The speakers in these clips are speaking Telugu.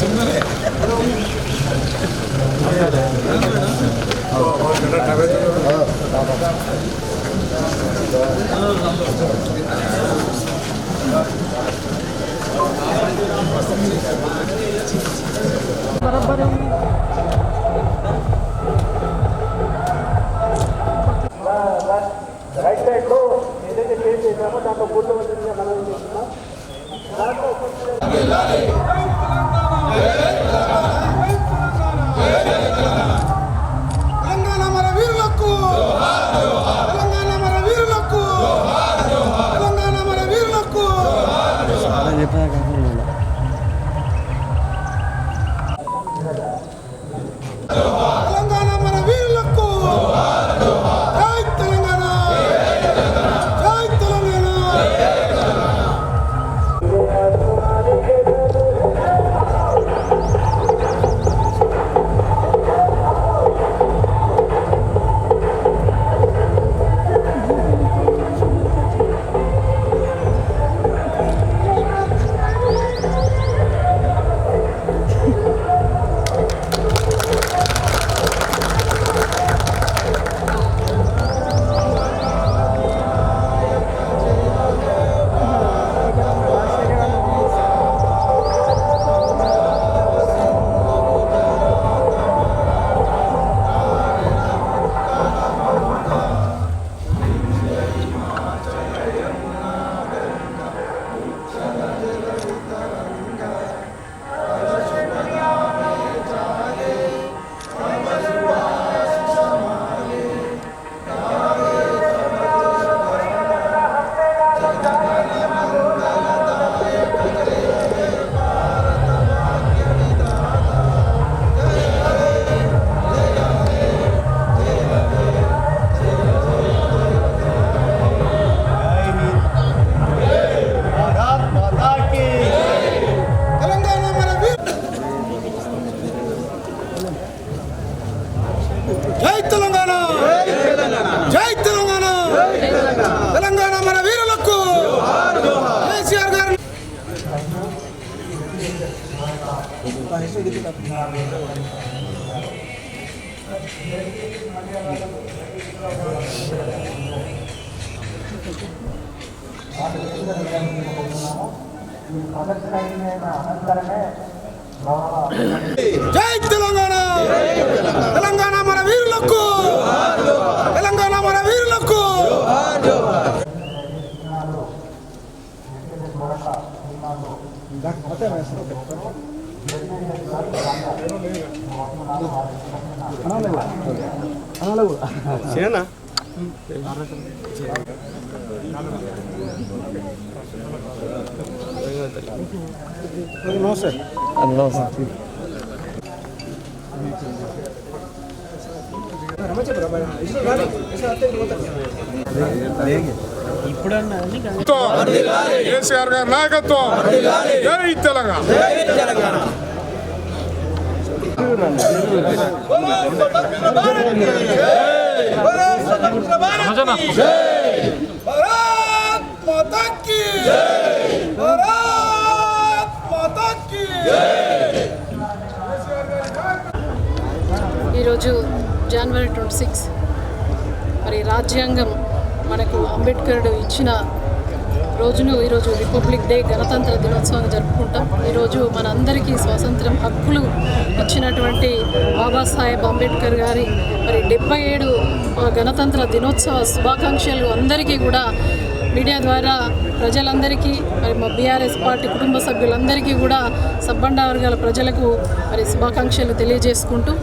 ಸುಮ್ಮನೆ nakagulong జై తెలంగాణ తెలంగాణ మన వీరులకు తెలంగాణ మన వీరులకు ശരിയെന്നാ? ರಮಚಂದ್ರ కేసీఆర్ గారి నాయకత్వం. జై తెలంగాణ. ఈరోజు జనవరి ట్వంటీ సిక్స్ మరి రాజ్యాంగం మనకు అంబేద్కర్ ఇచ్చిన రోజును ఈరోజు రిపబ్లిక్ డే గణతంత్ర దినోత్సవాన్ని జరుపుకుంటాం. ఈరోజు మనందరికీ స్వాతంత్రం హక్కులు ఇచ్చినటువంటి బాబాసాహెబ్ అంబేద్కర్ గారి మరి డెబ్బై ఏడు గణతంత్ర దినోత్సవ శుభాకాంక్షలు అందరికీ కూడా మీడియా ద్వారా ప్రజలందరికీ మరి మా బీఆర్ఎస్ పార్టీ కుటుంబ సభ్యులందరికీ కూడా సబ్బండ వర్గాల ప్రజలకు మరి శుభాకాంక్షలు తెలియజేసుకుంటూ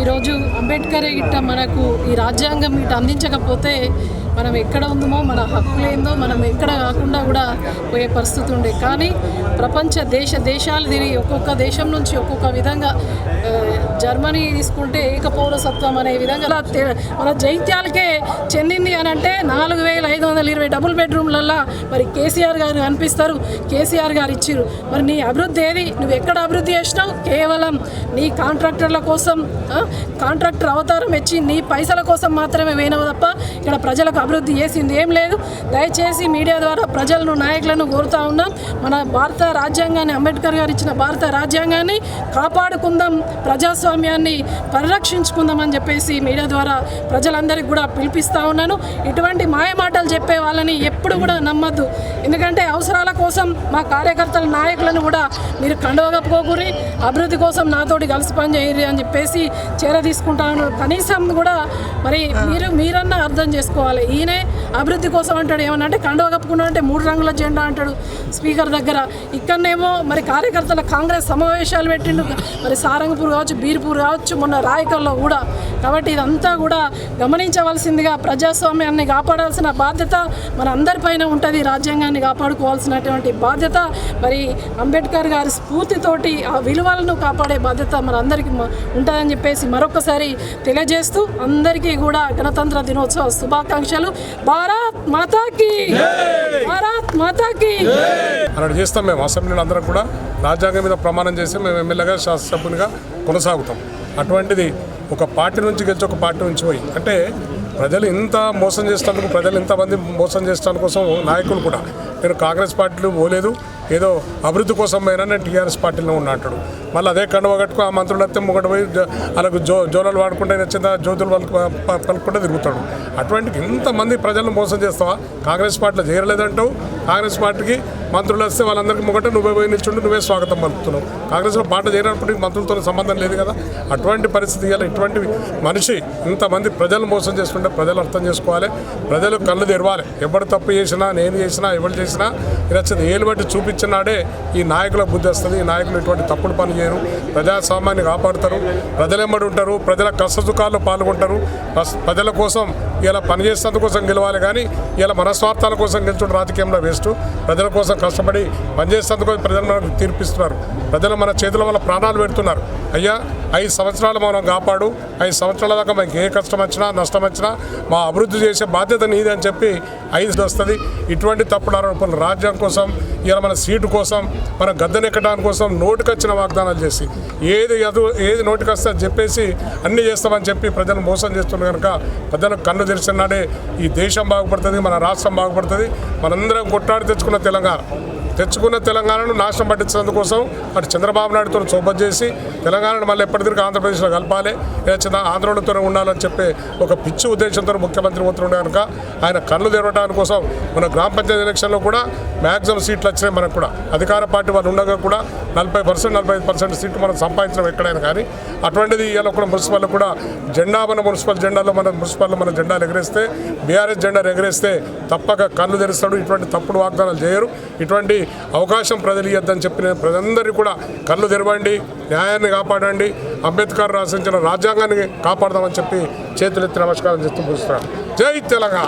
ఈరోజు అంబేద్కర్ ఇట్ట మనకు ఈ రాజ్యాంగం ఇటు అందించకపోతే మనం ఎక్కడ ఉందమో మన హక్కులేందో మనం ఎక్కడ కాకుండా కూడా పోయే పరిస్థితి ఉండే. కానీ ప్రపంచ దేశ దేశాలు తిరిగి ఒక్కొక్క దేశం నుంచి ఒక్కొక్క విధంగా జర్మనీ తీసుకుంటే ఏకపౌరసత్వం అనే విధంగా మన జైత్యాలకే చెందింది అని అంటే నాలుగు వేల ఐదు వందల ఇరవై డబుల్ బెడ్రూమ్లల్లో మరి కేసీఆర్ గారు కనిపిస్తారు. కేసీఆర్ గారు ఇచ్చారు మరి నీ అభివృద్ధి ఏది? నువ్వు ఎక్కడ అభివృద్ధి చేసినావు? కేవలం నీ కాంట్రాక్టర్ల కోసం కాంట్రాక్టర్ అవతారం ఇచ్చి నీ పైసల కోసం మాత్రమే పోయినావు తప్ప ఇక్కడ ప్రజలకు అభివృద్ధి చేసింది ఏం లేదు. దయచేసి మీడియా ద్వారా ప్రజలను నాయకులను కోరుతా ఉన్నాం. మన భారత రాజ్యాంగాన్ని అంబేద్కర్ గారు ఇచ్చిన భారత రాజ్యాంగాన్ని కాపాడుకుందాం. ప్రజాస్వామ్యాన్ని పరిరక్షించుకుందామని చెప్పేసి మీడియా ద్వారా ప్రజలందరికీ కూడా పిలిపిస్తూ ఉన్నాను. ఇటువంటి మాయ మాటలు చెప్పే వాళ్ళని ఎప్పుడు కూడా నమ్మద్దు. ఎందుకంటే అవసరాల కోసం మా కార్యకర్తల నాయకులను కూడా మీరు కండువ అభివృద్ధి కోసం నాతోటి కలిసి పనిచేయరు అని చెప్పేసి చేర తీసుకుంటాను. కనీసం కూడా మరి మీరు మీరన్నా అర్థం చేసుకోవాలి. ఈయనే అభివృద్ధి కోసం అంటాడు ఏమన్నా అంటే కండవ కప్పుకుండా అంటే మూడు రంగుల జెండా అంటాడు స్పీకర్ దగ్గర. ఇక్కడనేమో మరి కార్యకర్తల కాంగ్రెస్ సమావేశాలు పెట్టిండు. మరి సారంగపూర్ కావచ్చు బీర్పూర్ కావచ్చు మొన్న రాయకల్లో కూడా. కాబట్టి ఇదంతా కూడా గమనించవలసిందిగా ప్రజాస్వామ్యాన్ని కాపాడాల్సిన బాధ్యత మన అందరిపైన ఉంటుంది. రాజ్యాంగాన్ని కాపాడుకోవాల్సినటువంటి బాధ్యత. మరి అంబేద్కర్ గారి స్ఫూర్తితోటి ఆ విలువలను కాపాడే బాధ్యత మన అందరికీ మ- ఉంటుందని చెప్పేసి మరొకసారి తెలియజేస్తూ అందరికీ కూడా గణతంత్ర దినోత్సవ శుభాకాంక్షలు. భారత్ మాతాకి! భారత్ మాతాకి! అలా చేస్తాం మేము. అసెంబ్లీలో అందరం కూడా రాజ్యాంగం మీద ప్రమాణం చేసి మేము ఎమ్మెల్యేగా శాసనసభ్యునిగా కొనసాగుతాం. అటువంటిది ఒక పార్టీ నుంచి గెలిచి ఒక పార్టీ నుంచి పోయి. అంటే ప్రజలు ఇంత మోసం చేసినందుకు ప్రజలు ఇంతమంది మోసం చేసిన కోసం నాయకులు కూడా. నేను కాంగ్రెస్ పార్టీలో పోలేదు. ఏదో అభివృద్ధి కోసం పోయినా నేను టీఆర్ఎస్ పార్టీలో ఉన్నా అంటాడు. మళ్ళీ అదే కండువ కట్టుకు ఆ మంత్రులు అయితే ముంగట పోయి అలాగే జో జోలాలు వాడుకుంటే నచ్చిందా జ్యోతులు వాళ్ళు ప- పలుకుంటే తిరుగుతాడు. అటువంటి ఇంతమంది ప్రజలను మోసం చేస్తావా? కాంగ్రెస్ పార్టీలో చేరలేదంటావు. కాంగ్రెస్ పార్టీకి మంత్రులు వస్తే వాళ్ళందరికీ ముంగట నువ్వే పోయి నిల్చుండి నువ్వే స్వాగతం పలుకుతున్నావు. కాంగ్రెస్లో పాట చేరినప్పటికీ మంత్రులతో సంబంధం లేదు కదా? అటువంటి పరిస్థితి ఇవాళ ఇటువంటి మనిషి ఇంతమంది ప్రజలు మోసం చేసుకుంటే ప్రజలు అర్థం చేసుకోవాలి ప్రజలు కళ్ళు తెరవాలి. ఎవరు తప్పు చేసినా నేను చేసినా ఎవరు చేసినా ఇలా ఏలు బట్టి చూపించినాడే ఈ నాయకుల బుద్ధి వస్తుంది. ఈ నాయకులు ఇటువంటి తప్పుడు పని చేయరు. ప్రజాస్వామ్యాన్ని కాపాడుతారు. ప్రజలెంబడి ఉంటారు. ప్రజల కష్టసుఖాల్లో పాల్గొంటారు. ప్రజల కోసం ఇలా పనిచేసినందుకోసం గెలవాలి కానీ ఇలా మనస్వార్థాల కోసం గెలుచుంటే రాజకీయంలో వేస్ట్. ప్రజల కోసం కష్టపడి పనిచేసేందుకు ప్రజలు మనకు తీర్పిస్తున్నారు. ప్రజలు మన చేతుల వల్ల ప్రాణాలు పెడుతున్నారు. అయ్యా ఐదు సంవత్సరాలు మనం కాపాడు. ఐదు సంవత్సరాల దాకా మనకి ఏ కష్టం వచ్చినా నష్టం వచ్చినా మా అభివృద్ధి చేసే బాధ్యత నీది అని చెప్పి ఐదు వస్తుంది. ఇటువంటి తప్పుడు ఆరోపణలు రాజ్యం కోసం ఇలా మన సీటు కోసం మన గద్దెనెక్కడానికి కోసం నోటికొచ్చిన వాగ్దానాలు చేసి ఏది అదు ఏది నోటికొస్తే అది చెప్పేసి అన్నీ చేస్తామని చెప్పి ప్రజలను మోసం చేస్తున్నారు కనుక ప్రజలకు కన్ను తెరిచినాడే ఈ దేశం బాగుపడుతుంది మన రాష్ట్రం బాగుపడుతుంది మనందరం కొట్టాడి తెచ్చుకున్న తెలంగాణ. తెచ్చుకున్న తెలంగాణను నాశనం పట్టించడం అటు చంద్రబాబు నాయుడుతో సోబత్ చేసి తెలంగాణను మళ్ళీ ఎప్పటికీ ఆంధ్రప్రదేశ్లో కలపాలి. లేదా చిన్న ఉండాలని చెప్పే ఒక పిచ్చి ఉద్దేశంతో ముఖ్యమంత్రి పోతున్నాడు కనుక ఆయన కళ్ళు తెరవడానికి కోసం మన గ్రామ పంచాయతీ ఎలక్షన్లో కూడా మ్యాక్సిమం సీట్లు వచ్చినాయి మనకు కూడా. అధికార పార్టీ వాళ్ళు ఉండగా కూడా నలభై పర్సెంట్ నలభై ఐదు పర్సెంట్ సీట్లు మనం సంపాదించడం ఎక్కడైనా కానీ అటువంటిది ఇవాళ కూడా మున్సిపల్ కూడా జెండా మన మున్సిపల్ జెండాలో మన మున్సిపల్లో మన జెండాలు ఎగరేస్తే బీఆర్ఎస్ జెండాలు ఎగరేస్తే తప్పక కళ్ళు తెరుస్తాడు. ఇటువంటి తప్పుడు వాగ్దానాలు చేయరు. ఇటువంటి అవకాశం ప్రజలు ఇవ్వద్దని చెప్పిన ప్రజలందరికీ కూడా కళ్ళు తెరవండి న్యాయాన్ని కాపాడండి అంబేద్కర్ రాసించిన రాజ్యాంగాన్ని కాపాడదామని చెప్పి చేతులెత్తి నమస్కారం చేస్తూ పూజిస్తున్నాను జై తెలంగాణ!